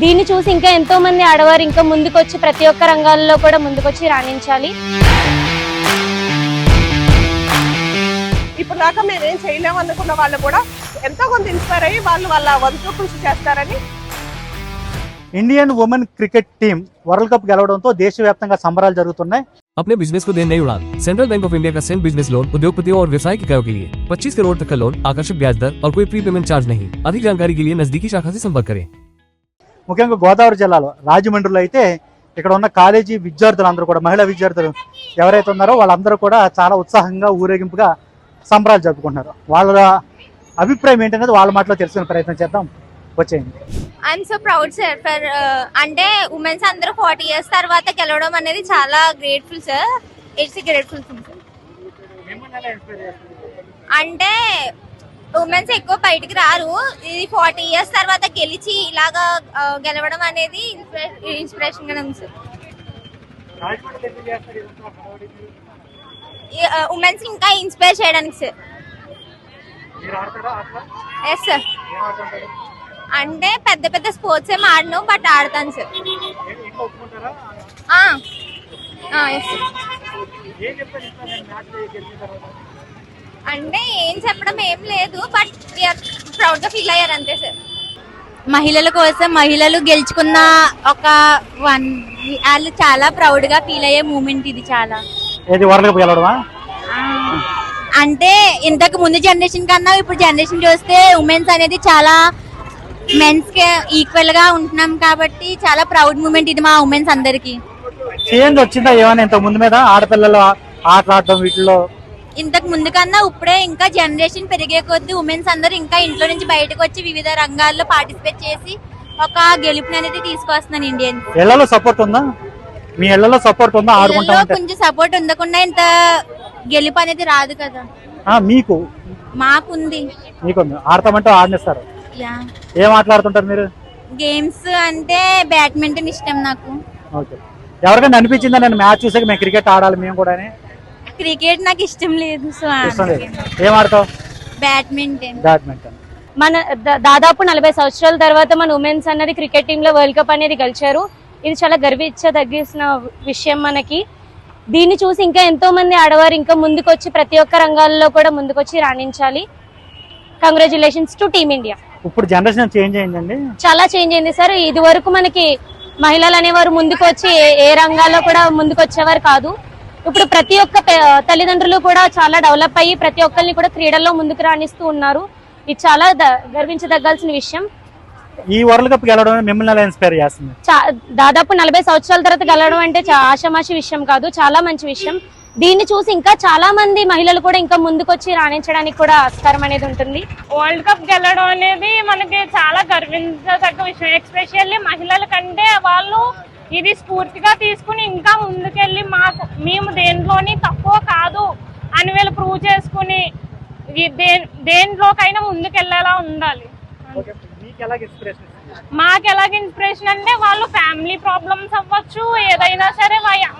దీన్ని చూసి ఇంకా ఎంతో మంది ఆడవారు ఇంకా ముందుకొచ్చి ప్రతి ఒక్క రంగాల్లో కూడా ముందుకొచ్చి రాణించాలి ఇప్పుడు దాకా మేమేం చేయలేము అనుకున్న వాళ్ళు కూడా ఎంతో కొంత ఇన్స్పైర్ అయ్యి వాళ్ళు వాళ్ళ వంతు కృషి చేస్తారని Indian women cricket team world cup గెలవడంతో దేశవ్యాప్తంగా సంబరాలు జరుగుతున్నాయి अपने बिजनेस को दें नई उड़ान सेंट्रल बैंक ऑफ इंडिया का सेंट बिजनेस लोन उद्योगपतियों और व्यवसाय इकाइयों के लिए 25 करोड़ तक का लोन आकर्षक ब्याज दर और कोई प्री पेमेंट चार्ज नहीं अधिक जानकारी के लिए नजदीकी शाखा से संपर्क करें ముఖ్యంగా గోదావరి జిల్లాలో రాజమండ్రిలో అయితే ఇక్కడ ఉన్న కాలేజీ విద్యార్థులందరూ కూడా మహిళా విద్యార్థులు ఎవరైతే ఉన్నారో వాళ్ళందరూ కూడా చాలా ఉత్సాహంగా ఊరేగింపుగా సంబరాలు జరుపుకుంటున్నారు. వాళ్ళ అభిప్రాయం ఏంటనేది వాళ్ళ మాటలో తెలుసుకునే ప్రయత్నం చేద్దాం. వచ్చేయండి. I'm so proud sir for అంటే ఉమెన్స్ అందరూ ఫార్టీ ఇయర్స్ తర్వాత గెలవడం అనేది చాలా grateful sir it's grateful sir అంటే ఉమెన్స్ ఎక్కువ బయటికి రారు. ఇది ఫార్టీ ఇయర్స్ తర్వాత గెలిచి ఇలాగా గెలవడం అనేది ఇన్స్పిరేషన్గా ఉంది సార్. ఉమెన్స్ ఇంకా ఇన్స్పైర్ చేయడానికి సార్. ఎస్ సార్ అంటే పెద్ద పెద్ద స్పోర్ట్స్ ఏం ఆడను బట్ ఆడతాను సార్. ఎస్ సార్ అంటే ఏం చెప్పడం ఏం లేదు బట్ ప్రౌడ్గా ఫీల్ అయ్యారు అంతే సార్. మహిళల కోసం మహిళలు గెలుచుకున్న ఒక వన్ వాళ్ళు చాలా ప్రౌడ్గా ఫీల్ అయ్యే మూమెంట్ ఇది చాలా. ఏది వరల్డ్ గెలవడమా? అంటే ఇంతకు ముందు జనరేషన్ కన్నా ఇప్పుడు జనరేషన్ చూస్తే ఉమెన్స్ అనేది చాలా మెన్స్కి ఈక్వల్గా ఉంటున్నాం కాబట్టి చాలా ప్రౌడ్ మూమెంట్ ఇది మా ఉమెన్స్ అందరికి. చేంజ్ వచ్చిందా ఏమైనా ఇంత ముందు మీద? ఆడపిల్లలు ఆటలాడటం వీటిలో ఇంతకు ముందు కన్నా ఇప్పుడే ఇంకా జనరేషన్ పెరిగే కొద్దీ ఉమెన్స్ అందరూ ఇంకా ఇంట్లో నుంచి బయటకు వచ్చి వివిధ రంగాల్లో పార్టిసిపేట్ చేసి ఒక గెలుపుని అనేది తీసుకొస్తున్నాను ఇండియన్ ఇళ్ళలో సపోర్ట్ ఉందా? మీ ఇళ్ళలో సపోర్ట్ ఉందా? ఆడుకుంటా పిల్లల్లో ఉంటే. కొంచెం సపోర్ట్ ఉండకుండా ఇంత గెలుపు అనేది రాదు కదా. ఆ, మీకు? మాకుంది. మీకుంది. ఆడతామంటే ఆడనిస్తారు. యా. ఏం ఆటలాడుతుంటారు మీరు? గేమ్స్ అంటే బ్యాడ్మింటన్ ఇష్టం నాకు. ఓకే. ఎవరికైనా అనిపించిందా? నేను మ్యాచ్ చూసాక మేము క్రికెట్ ఆడాలి మేము కూడా క్రికెట్ నాకు ఇష్టం లేదు సో ఇష్టం లేదు. ఏం ఆడతావు? బ్యాడ్మింటన్. బ్యాడ్మింటన్. మన దాదాపు నలభై సంవత్సరాల తర్వాత మన ఉమెన్స్ అన్నది క్రికెట్ టీంలో వరల్డ్ కప్ అనేది గెలిచారు. ఇది చాలా గర్వించదగిన విషయం మనకి. దీన్ని చూసి ఇంకా ఎంతో మంది ఆడవారు ఇంకా ముందుకొచ్చి ప్రతి ఒక్క రంగాల్లో కూడా ముందుకొచ్చి రాణించాలి. కంగ్రాచులేషన్స్ టు టీమ్ ఇండియా ఇప్పుడు జనరేషన్ చేంజ్ అయిందండి. చాలా చేంజ్ అయింది సార్. ఇది వరకు మనకి మహిళలు అనేవారు ముందుకు వచ్చి ఏ- ఏ రంగాల్లో కూడా ముందుకు వచ్చేవారు కాదు. ఇప్పుడు ప్రతి ఒక్క తల్లిదండ్రులు కూడా చాలా డెవలప్ అయ్యి ప్రతి ఒక్కరిని కూడా క్రీడల్లో ముందుకు రాణిస్తూ ఉన్నారు. ఇది చాలా గర్వించదగ్గాల్సిన విషయం. ఈ వరల్డ్ కప్ గెలవడం మిమ్మల్ని ఇన్స్పైర్ చేస్తుంది? చా- దాదాపు నలభై సంవత్సరాల తర్వాత గెలవడం అంటే ఆషామాషి విషయం కాదు చాలా మంచి విషయం. దీన్ని చూసి ఇంకా చాలా మంది మహిళలు కూడా ఇంకా ముందుకొచ్చి రాణించడానికి కూడా ఆస్కారం అనేది ఉంటుంది. వరల్డ్ కప్ గెలవడం అనేది మనకి చాలా గర్వించదగ్గ విషయం. ఎక్స్పెషల్లీ మహిళల కంటే వాళ్ళు ఇది స్ఫూర్తిగా తీసుకుని ఇంకా ముందుకెళ్ళి మాకు మేము దేంట్లోని తక్కువ కాదు అని వీళ్ళు ప్రూవ్ చేసుకుని దేంట్లోకైనా ముందుకెళ్ళేలా ఉండాలి. మీకు ఎలాగ ఇన్స్పిరేషన్ అంటే వాళ్ళు ఫ్యామిలీ ప్రాబ్లమ్స్ అవ్వచ్చు ఏదైనా సరే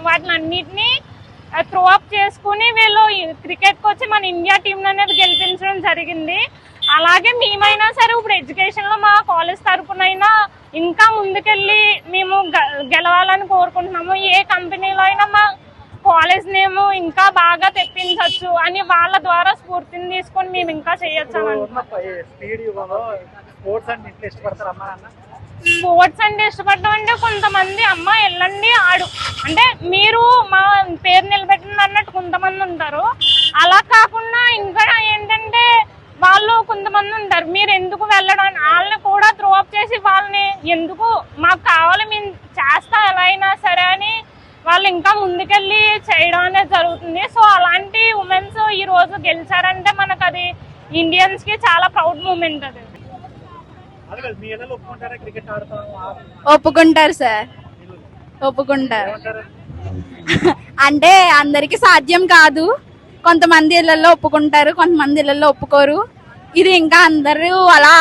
వాటిని అన్నిటినీ త్రో అప్ చేసుకుని వీళ్ళు క్రికెట్కి వచ్చి మన ఇండియా టీం అనేది గెలిపించడం జరిగింది. అలాగే మేమైనా సరే ఇప్పుడు ఎడ్యుకేషన్లో మా కాలేజ్ తరపునైనా ఇంకా ముందుకెళ్ళి మేము గెలవాలని కోరుకుంటున్నాము. ఏ కంపెనీలో అయినా మా కాలేజ్ నేమ్ ఇంకా బాగా తెప్పించవచ్చు అని వాళ్ళ ద్వారా స్ఫూర్తిని తీసుకొని మేము ఇంకా చేయొచ్చు స్పోర్ట్స్ అంటే ఇష్టపడడం అంటే కొంతమంది అమ్మ వెళ్ళండి ఆడు. అంటే మీరు మా పేరు నిలబెట్టింది అన్నట్టు కొంతమంది ఉంటారు. అలా కాకుండా ఇంకా ఏంటంటే వాళ్ళు కొంతమంది ఉంటారు. మీరు ఎందుకు వెళ్ళడం అని వాళ్ళని కూడా త్రో అప్ చేసి వాళ్ళని ఎందుకు మాకు కావాలి మేము చేస్తా ఎలా అయినా సరే అని వాళ్ళు ఇంకా ముందుకెళ్ళి చేయడం అనేది జరుగుతుంది. సో అలాంటి ఉమెన్స్ ఈ రోజు గెలిచారంటే మనకు అది ఇండియన్స్కి చాలా ప్రౌడ్ మూమెంట్ అది. ఒప్పుకుంటారు సార్. ఒప్పుకుంటారు. అంటే అందరికి సాధ్యం కాదు. కొంతమంది ఇళ్ళలో ఒప్పుకుంటారు కొంతమంది ఇళ్ళలో ఒప్పుకోరు. ఇది ఇంకా అందరూ అలా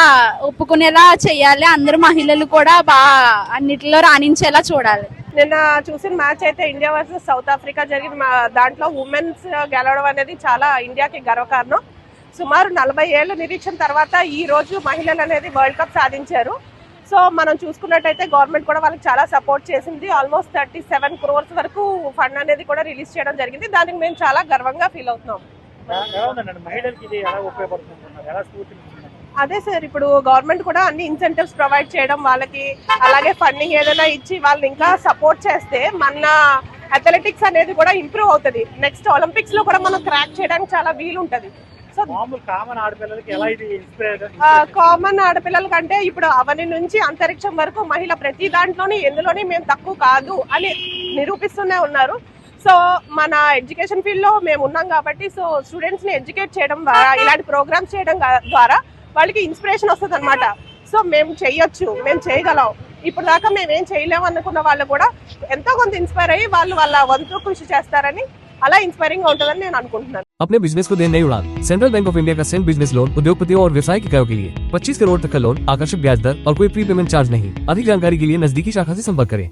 ఒప్పుకునేలా చేయాలి. అందరు మహిళలు కూడా బాగా అన్నిటిలో రాణించేలా చూడాలి. నిన్న చూసిన మ్యాచ్ అయితే ఇండియా వర్సెస్ సౌత్ ఆఫ్రికా జరిగిన దాంట్లో ఉమెన్స్ గెలవడం అనేది చాలా ఇండియాకి గర్వకారణం. సుమారు నలభై ఏళ్ళ నిరీక్షణ తర్వాత ఈ రోజు మహిళలు అనేది వరల్డ్ కప్ సాధించారు. సో సో మనం చూసుకున్నట్టయితే గవర్నమెంట్ కూడా వాళ్ళకి చాలా సపోర్ట్ చేసింది. ఆల్మోస్ట్ థర్టీ సెవెన్ క్రోర్స్ వరకు ఫండ్ అనేది కూడా రిలీజ్ చేయడం జరిగింది. దానికి మేము చాలా గర్వంగా ఫీల్ అవుతున్నాం. అదే సార్ ఇప్పుడు గవర్నమెంట్ కూడా అన్ని ఇన్సెంటివ్స్ ప్రొవైడ్ చేయడం వాళ్ళకి అలాగే ఫండింగ్ ఏదైనా ఇచ్చి వాళ్ళని ఇంకా సపోర్ట్ చేస్తే మన అథ్లెటిక్స్ అనేది కూడా ఇంప్రూవ్ అవుతుంది. నెక్స్ట్ ఒలింపిక్స్లో కూడా మనం క్రాక్ చేయడానికి చాలా వీలు ఉంటది సో కామన్ ఆడపిల్లలకి ఎలా ఇది ఇన్స్పైర్ కామన్ ఆడపిల్లల కంటే ఇప్పుడు అవని నుంచి అంతరిక్షం వరకు మహిళ ప్రతి దాంట్లోని ఎందులోని మేము తక్కువ కాదు అని నిరూపిస్తూనే ఉన్నారు. సో మన ఎడ్యుకేషన్ ఫీల్డ్ లో మేము ఉన్నాం కాబట్టి సో స్టూడెంట్స్ ని ఎడ్యుకేట్ చేయడం ద్వారా ఇలాంటి ప్రోగ్రామ్స్ చేయడం గా- ద్వారా వాళ్ళకి ఇన్స్పిరేషన్ వస్తుంది అనమాట సో మేము చెయ్యొచ్చు మేము చేయగలం ఇప్పుడు దాకా మేము ఏం చేయలేము అనుకున్న వాళ్ళు కూడా ఎంతో కొంత ఇన్స్పైర్ అయ్యి వాళ్ళు వాళ్ళ వంతు కృషి చేస్తారని అలా ఇన్స్పైరింగ్ గా ఉంటుందని నేను అనుకుంటున్నాను अपने बिजनेस को दे नई उड़ान सेंट्रल बैंक ऑफ इंडिया का सेंट बिजनेस लोन उद्योगपतियों और व्यवसायिक इकाइयों के लिए 25 करोड़ तक का लोन आकर्षक ब्याज दर और कोई प्री पेमेंट चार्ज नहीं अधिक जानकारी के लिए नजदीकी शाखा से संपर्क करें